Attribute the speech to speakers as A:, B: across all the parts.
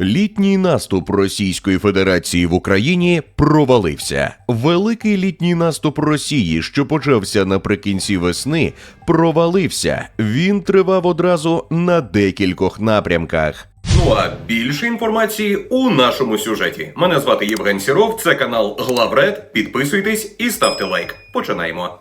A: Літній наступ Російської Федерації в Україні провалився. Великий літній наступ Росії, що почався наприкінці весни, провалився. Він тривав одразу на декількох напрямках.
B: Ну а більше інформації у нашому сюжеті. Мене звати Євген Сіров, це канал Главред. Підписуйтесь і ставте лайк. Починаємо.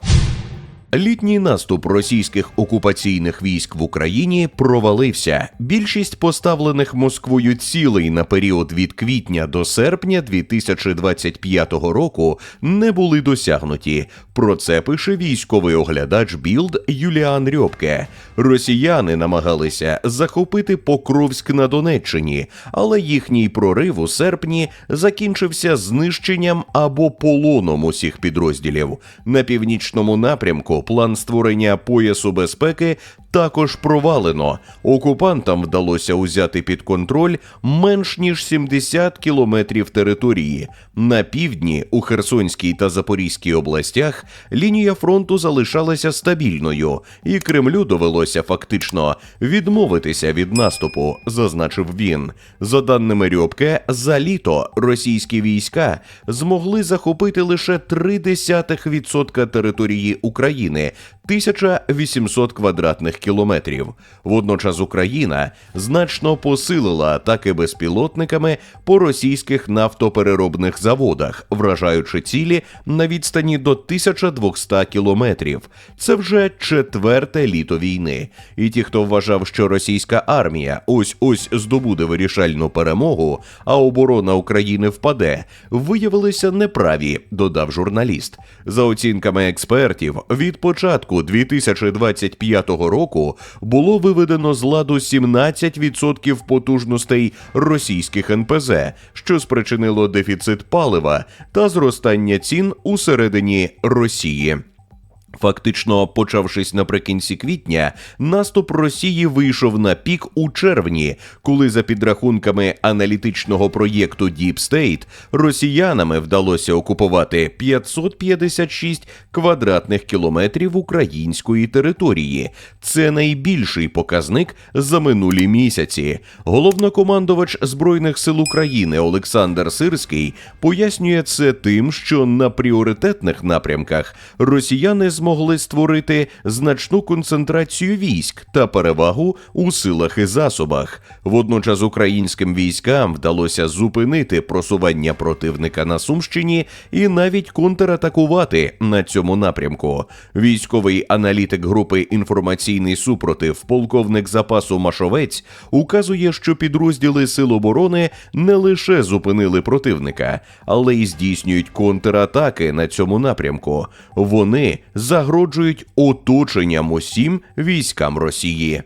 A: Літній наступ російських окупаційних військ в Україні провалився. Більшість поставлених Москвою цілей на період від квітня до серпня 2025 року не були досягнуті. Про це пише військовий оглядач Білд Юліан Рьобке. Росіяни намагалися захопити Покровськ на Донеччині, але їхній прорив у серпні закінчився знищенням або полоном усіх підрозділів. На північному напрямку план створення поясу безпеки також провалено. Окупантам вдалося узяти під контроль менш ніж 70 кілометрів території. На півдні, у Херсонській та Запорізькій областях, лінія фронту залишалася стабільною, і Кремлю довелося фактично відмовитися від наступу, зазначив він. За даними Рьобке, за літо російські війська змогли захопити лише 0,3% території України. Украины 1800 квадратних кілометрів. Водночас Україна значно посилила атаки безпілотниками по російських нафтопереробних заводах, вражаючи цілі на відстані до 1200 кілометрів. Це вже четверте літо війни. І ті, хто вважав, що російська армія ось ось здобуде вирішальну перемогу, а оборона України впаде, виявилися неправі, додав журналіст. За оцінками експертів, від початку 2025 року було виведено з ладу 17% потужностей російських НПЗ, що спричинило дефіцит палива та зростання цін у середині Росії. Фактично, почавшись наприкінці квітня, наступ Росії вийшов на пік у червні, коли, за підрахунками аналітичного проєкту Deep State, росіянами вдалося окупувати 556 квадратних кілометрів української території. Це найбільший показник за минулі місяці. Головнокомандувач збройних сил України Олександр Сирський пояснює це тим, що на пріоритетних напрямках росіяни змогли створити значну концентрацію військ та перевагу у силах і засобах. Водночас українським військам вдалося зупинити просування противника на Сумщині і навіть контратакувати на цьому напрямку. Військовий аналітик групи інформаційний супротив, полковник запасу Машовець, указує, що підрозділи Сил оборони не лише зупинили противника, але й здійснюють контратаки на цьому напрямку. Вони загроджують оточенням усім військам Росії.